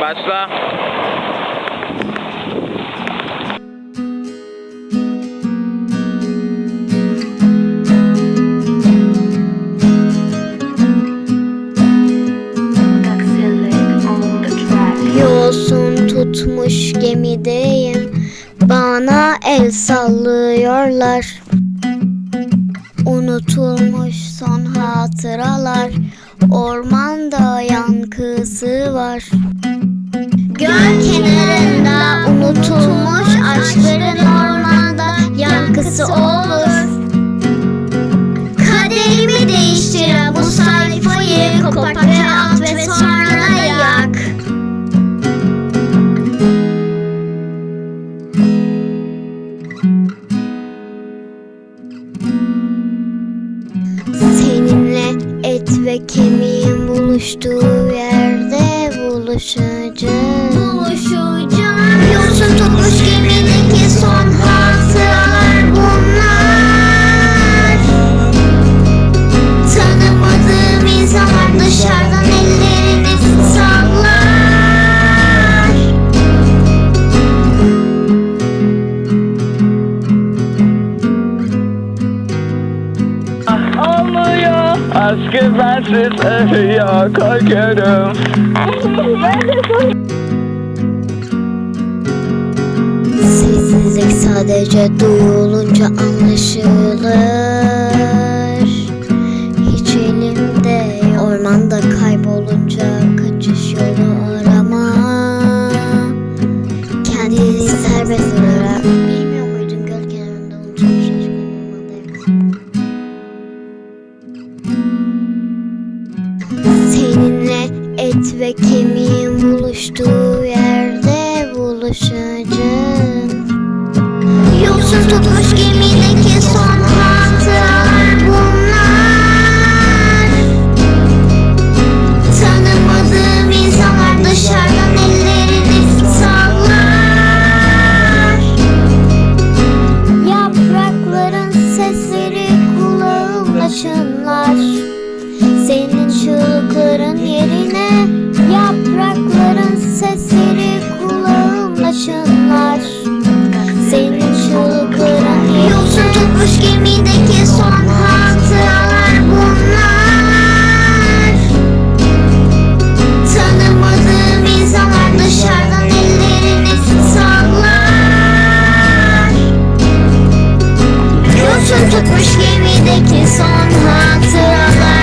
Başla. Yosun tutmuş gemideyim. Bana el sallıyorlar. Unutulmuş son hatıralar. Ormanda yankısı var unutulmuş aşkların ormanda yankısı olur Kaderimi değiştiren bu sayfayı kopart ve at ve sonra yak Seninle et ve kemiğin buluştuğu yerde. Buluşacağız. Bensiz ölüyor. Korkuyorum. Sessizlik sadece duyulunca anlaşılır Hiç elimde ormanda kaybolunca kaçış yolu arama Kendini serbest bırak Bilmiyor muydun göl kenarında unutulmuş et ve kemiğin buluştuğu yerde buluşacağım Yosun tutmuş gemideki son Batmış gemideki son hatıralar.